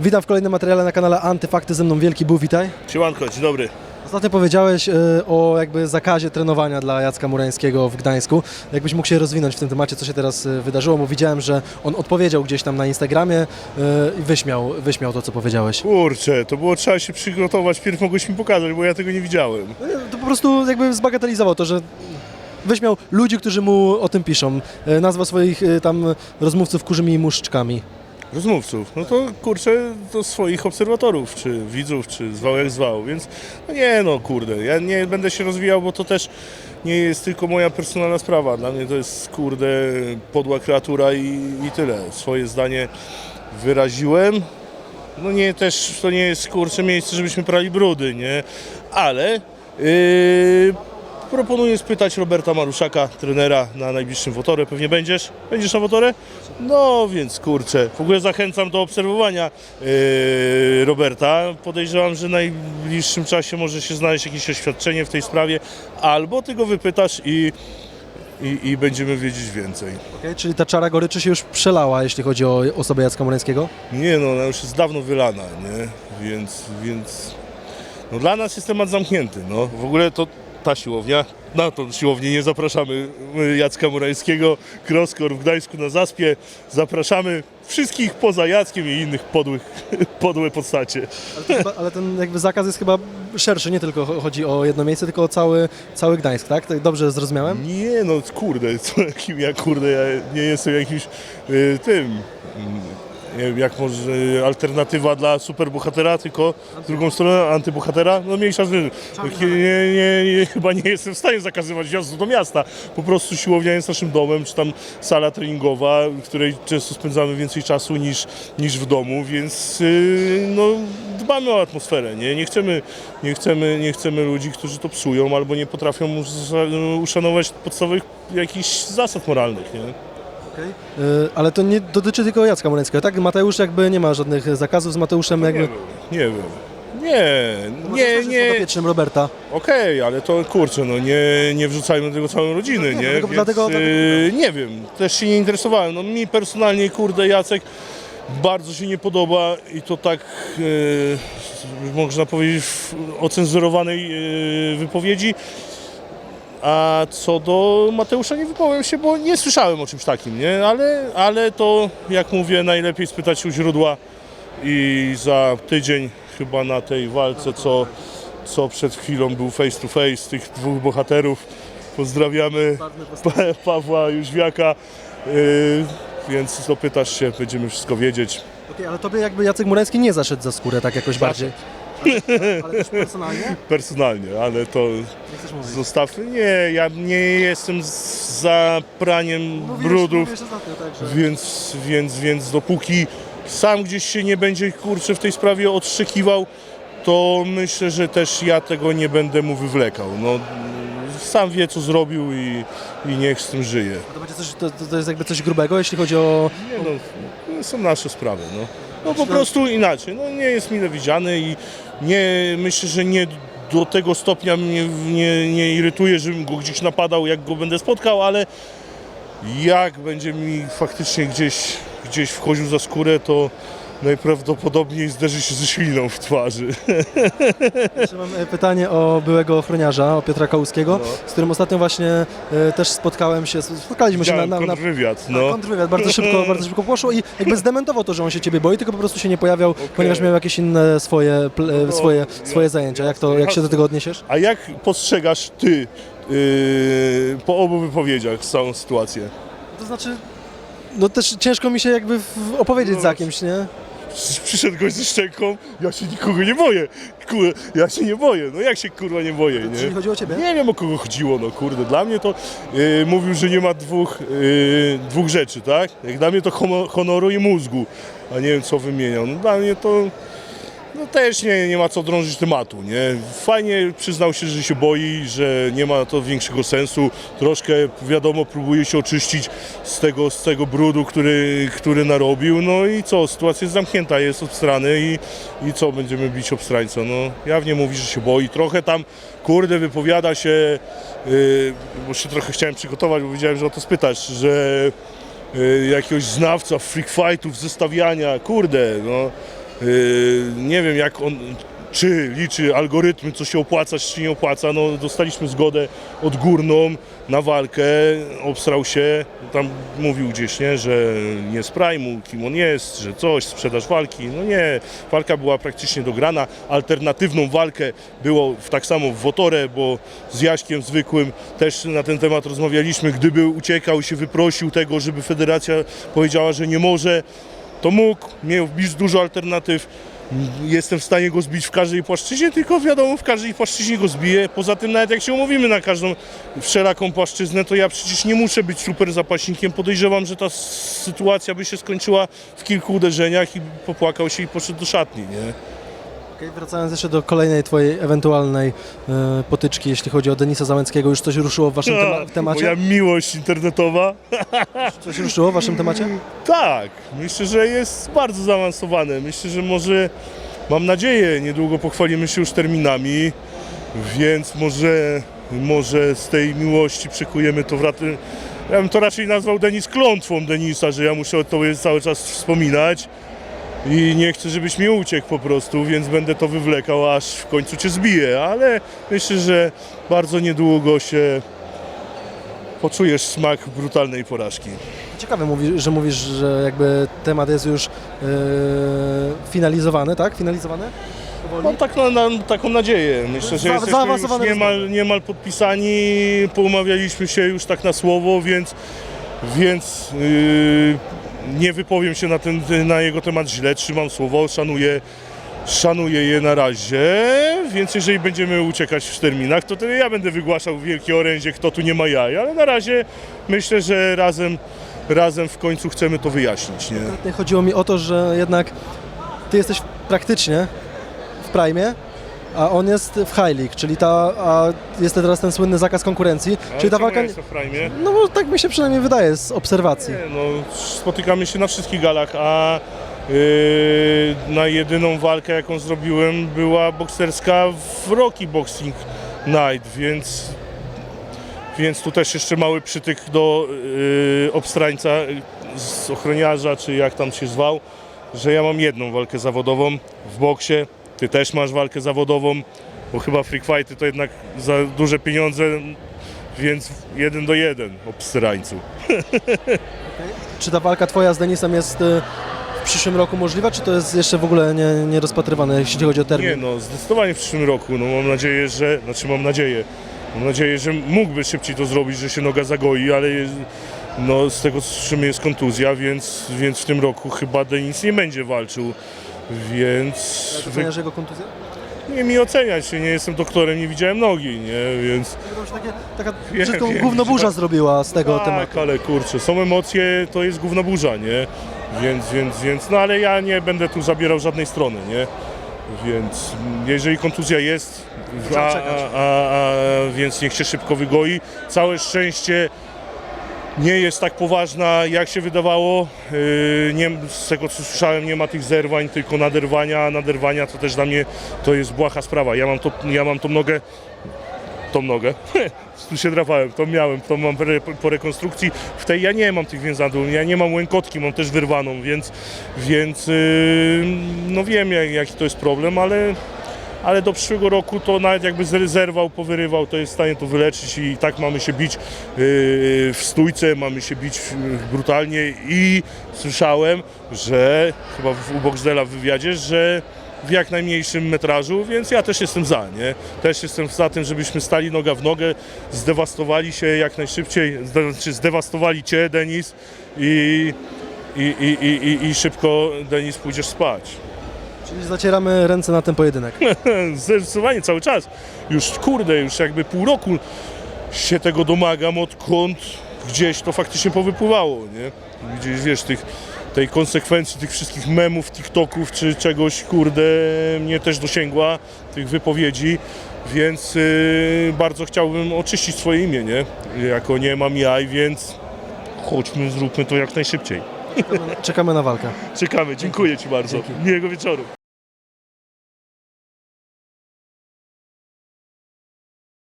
Witam w kolejnym materiale na kanale Antyfakty, ze mną Wielki Bóg, witaj. Siemanko, dzień dobry. Ostatnio powiedziałeś e, o jakby zakazie trenowania dla Jacka Murańskiego w Gdańsku. Jakbyś mógł się rozwinąć w tym temacie, co się teraz e, wydarzyło, bo widziałem, że on odpowiedział gdzieś tam na Instagramie e, i wyśmiał, wyśmiał to, co powiedziałeś. Kurczę, to było trzeba się przygotować, pierw mogłeś mi pokazać, bo ja tego nie widziałem. E, To po prostu jakby zbagatelizował to, że wyśmiał ludzi, którzy mu o tym piszą. E, Nazwał swoich tam rozmówców kurzymi muszczkami. Rozmówców, no to kurczę, do swoich obserwatorów, czy widzów, czy zwał jak zwał, więc no nie no kurde, ja nie będę się rozwijał, bo to też nie jest tylko moja personalna sprawa. Dla mnie to jest kurde podła kreatura i, i tyle. Swoje zdanie wyraziłem. No nie, też to nie jest kurczę miejsce, żebyśmy prali brudy, nie? Ale yy, proponuję spytać Roberta Maruszaka, trenera na najbliższym Wotorę. Pewnie będziesz? Będziesz na Wotorę? No więc kurczę, w ogóle zachęcam do obserwowania yy, Roberta. Podejrzewam, że w najbliższym czasie może się znaleźć jakieś oświadczenie w tej sprawie, albo ty go wypytasz i, i, i będziemy wiedzieć więcej. Okay? Czyli ta czara goryczy się już przelała, jeśli chodzi o osobę Jacka Murańskiego? Nie no, ona już jest dawno wylana, nie? Więc, więc no dla nas jest temat zamknięty, no. W ogóle to ta siłownia, na tą siłownię nie zapraszamy y, Jacka Murańskiego, Crosskor w Gdańsku na Zaspie. Zapraszamy wszystkich poza Jackiem i innych podłych, podłe postacie. Ale, to chyba, ale ten jakby zakaz jest chyba szerszy, nie tylko cho- chodzi o jedno miejsce, tylko o cały, cały Gdańsk, tak? Tak Dobrze zrozumiałem? Nie no, kurde, co, jakim ja kurde, ja nie jestem jakimś y, tym, nie wiem, jak może alternatywa dla superbohatera, tylko z drugą stronę antybohatera, no mniejsza z tym. nie, nie, nie, chyba nie jestem w stanie zakazywać wjazdu do miasta. Po prostu siłownia jest naszym domem, czy tam sala treningowa, w której często spędzamy więcej czasu niż, niż w domu, więc y, no, dbamy o atmosferę, nie? Nie chcemy, nie, chcemy, nie chcemy ludzi, którzy to psują albo nie potrafią uszanować podstawowych jakichś zasad moralnych, nie? Y, ale to nie dotyczy tylko Jacka Murańskiego, tak? Mateusz jakby nie ma żadnych zakazów z Mateuszem Nie jakby... wiem, nie wiem. Nie, nie, nie. Podopiecznym Roberta. Okej, ale to kurczę, no nie, nie wrzucajmy tego całej rodziny, No nie, nie? dlatego- Więc, dlatego- e, nie wiem, też się nie interesowałem. No mi personalnie, kurde, Jacek bardzo się nie podoba i to tak e, można powiedzieć w ocenzurowanej e, wypowiedzi. A co do Mateusza nie wypowiem się, bo nie słyszałem o czymś takim, nie? Ale, ale to, jak mówię, najlepiej spytać u źródła i za tydzień chyba na tej walce, co, co przed chwilą był face to face tych dwóch bohaterów. Pozdrawiamy pa Pawła Jóźwiaka, yy, więc dopytasz się, będziemy wszystko wiedzieć. Okej, ale tobie jakby Jacek Murański nie zaszedł za skórę tak jakoś bardziej. Ale, też personalnie? Personalnie, ale to chcesz mówić? zostawmy. Nie, ja nie jestem z- za praniem brudów. mówiłeś ostatnio, tak, że- Więc, więc, więc dopóki sam gdzieś się nie będzie kurczę w tej sprawie odszczekiwał, to myślę, że też ja tego nie będę mu wywlekał. No, sam wie co zrobił i, i niech z tym żyje. To, będzie coś, to, to to jest jakby coś grubego, jeśli chodzi o... Nie, no, to są nasze sprawy. No, no po prostu inaczej. No, nie jest mile widziany i nie, myślę, że nie do tego stopnia mnie nie, nie irytuje, żebym go gdzieś napadał, jak go będę spotkał, ale jak będzie mi faktycznie gdzieś, gdzieś wchodził za skórę, to najprawdopodobniej zderzy się ze śliną w twarzy. Jeszcze mam e, pytanie o byłego ochroniarza, o Piotra Kałuskiego, z którym ostatnio właśnie e, też spotkałem się, spotkaliśmy się na... Widziałem na, na kontrwywiad, no. no. kontrwywiad, bardzo szybko, bardzo szybko poszło i jakby zdementował to, że on się ciebie boi, tylko po prostu się nie pojawiał, ponieważ miał jakieś inne swoje, pl- No, swoje, swoje zajęcia. Jak, to, jak się do tego odniesiesz? A jak postrzegasz ty yy, po obu wypowiedziach całą sytuację? To znaczy, no też ciężko mi się jakby w- opowiedzieć No. za kimś, nie? Przyszedł gość ze szczęką, ja się nikogo nie boję. Kurde, ja się nie boję. No jak się kurwa nie boję, Czyli nie? chodzi o ciebie? Nie wiem o kogo chodziło, no kurde. Dla mnie to yy, mówił, że nie ma dwóch, yy, dwóch rzeczy, tak? Jak dla mnie to homo- honoru i mózgu, a nie wiem co wymieniał. No dla mnie to no też nie, nie ma co drążyć tematu, nie? Fajnie przyznał się, że się boi, że nie ma to większego sensu. Troszkę, wiadomo, próbuje się oczyścić z tego, z tego brudu, który, który narobił. No i co, sytuacja jest zamknięta, jest obstrany i, i co, będziemy bić obstrańca. No, jawnie mówi, że się boi. Trochę tam, kurde, wypowiada się, yy, bo się trochę chciałem przygotować, bo wiedziałem, że o to spytasz, że yy, jakiegoś znawca freak fightów, zestawiania, kurde, no nie wiem jak on, czy liczy algorytmy, co się opłaca, czy nie opłaca. No, dostaliśmy zgodę odgórną na walkę, obstrał się, tam mówił gdzieś, nie, że nie z Prime'u, kim on jest, że coś, sprzedaż walki. No nie, walka była praktycznie dograna. Alternatywną walkę było w, tak samo w Wotorę, bo z Jaśkiem zwykłym też na ten temat rozmawialiśmy. Gdyby uciekał i się wyprosił tego, żeby federacja powiedziała, że nie może, to mógł, miał bić dużo alternatyw. Jestem w stanie go zbić w każdej płaszczyźnie, tylko wiadomo, w każdej płaszczyźnie go zbiję. Poza tym, nawet jak się umówimy na każdą wszelaką płaszczyznę, to ja przecież nie muszę być super zapaśnikiem. Podejrzewam, że ta sytuacja by się skończyła w kilku uderzeniach i popłakał się i poszedł do szatni, nie? Wracając jeszcze do kolejnej twojej ewentualnej e, potyczki, jeśli chodzi o Denisa Załęckiego, już coś ruszyło w waszym tema- w temacie? Moja miłość internetowa. Coś ruszyło w waszym temacie? Tak, myślę, że jest bardzo zaawansowane. Myślę, że może, mam nadzieję, niedługo pochwalimy się już terminami, więc może, może z tej miłości przekujemy to w raty. Ja bym to raczej nazwał Denis klątwą Denisa, że ja muszę o tobie cały czas wspominać i nie chcę, żebyś mi uciekł po prostu, więc będę to wywlekał, aż w końcu cię zbiję, ale myślę, że bardzo niedługo się poczujesz smak brutalnej porażki. Ciekawe, mówi, że mówisz, że jakby temat jest już e, finalizowany, tak? Finalizowany? Powoli? Mam tak na, na, taką nadzieję. Myślę, że Za- jesteśmy już zaawansowane niemal, niemal podpisani, poumawialiśmy się już tak na słowo, więc, więc yy, nie wypowiem się na, ten, na jego temat źle, trzymam słowo, szanuję, szanuję je na razie, więc jeżeli będziemy uciekać w terminach, to wtedy ja będę wygłaszał wielkie orędzie, kto tu nie ma jaj, ale na razie myślę, że razem, razem w końcu chcemy to wyjaśnić. Nie? Chodziło mi o to, że jednak ty jesteś praktycznie w prime, a on jest w high league, czyli ta, a jest teraz ten słynny zakaz konkurencji, Ale czyli ta czemu walka... ja jestem w prime? No bo tak mi się przynajmniej wydaje z obserwacji. Nie, no, spotykamy się na wszystkich galach, a yy, na jedyną walkę, jaką zrobiłem, była bokserska w Rocky Boxing Night, więc, więc tu też jeszcze mały przytyk do yy, obstrańca yy, z ochroniarza, czy jak tam się zwał, że ja mam jedną walkę zawodową w boksie, ty też masz walkę zawodową, bo chyba freak fighty to jednak za duże pieniądze, więc jeden do jeden obstrańcu. Czy ta walka twoja z Denisem jest y, w przyszłym roku możliwa, czy to jest jeszcze w ogóle nie, nie rozpatrywane, jeśli chodzi o termin? Nie no, zdecydowanie w przyszłym roku. No mam nadzieję, że, znaczy mam nadzieję, mam nadzieję, że mógłby szybciej to zrobić, że się noga zagoi, ale no z tego co słyszymy jest kontuzja, więc, więc w tym roku chyba Denis nie będzie walczył, więc Jak oceniasz jego kontuzję? nie mi oceniać, nie jestem doktorem, nie widziałem nogi, nie, więc takie, taka Wiem, brzydką wiem, gównoburza że- zrobiła z tego tak, tematu. ale kurczę, są emocje, to jest gówna burza, nie, więc, więc, więc, no ale ja nie będę tu zabierał żadnej strony, nie, więc jeżeli kontuzja jest, Trzeba a, czekać. a, a, a, więc niech się szybko wygoi. Całe szczęście nie jest tak poważna, jak się wydawało. Yy, Nie, z tego co słyszałem, nie ma tych zerwań, tylko naderwania, naderwania to też dla mnie to jest błaha sprawa. Ja mam, to, ja mam tą nogę, tą nogę, tu się drapałem, to miałem, to mam po, rekonstrukcji. W tej ja nie mam tych więzadł, ja nie mam łękotki, mam też wyrwaną, więc, więc yy, no wiem jak, jaki to jest problem, ale ale do przyszłego roku to nawet jakby zerwał, powyrywał, to jest w stanie to wyleczyć i tak mamy się bić yy, w stójce, mamy się bić yy, brutalnie i słyszałem, że chyba u Boxdela w wywiadzie, że w jak najmniejszym metrażu, więc ja też jestem za, nie? Też jestem za tym, żebyśmy stali noga w nogę, zdewastowali się jak najszybciej, znaczy zdewastowali Cię, Denis i, i, i, i, i szybko, Denis, pójdziesz spać. Czyli zacieramy ręce na ten pojedynek. Zdecydowanie cały czas. Już kurde, już jakby pół roku się tego domagam, odkąd gdzieś to faktycznie powypływało, nie? Gdzieś wiesz, tych, tej konsekwencji tych wszystkich memów, TikToków czy czegoś, kurde, mnie też dosięgła, tych wypowiedzi, więc yy, bardzo chciałbym oczyścić swoje imię, nie? Jako nie mam jaj, więc chodźmy, zróbmy to jak najszybciej. Czekamy na walkę. Czekamy, dziękuję Ci bardzo. Miłego wieczoru.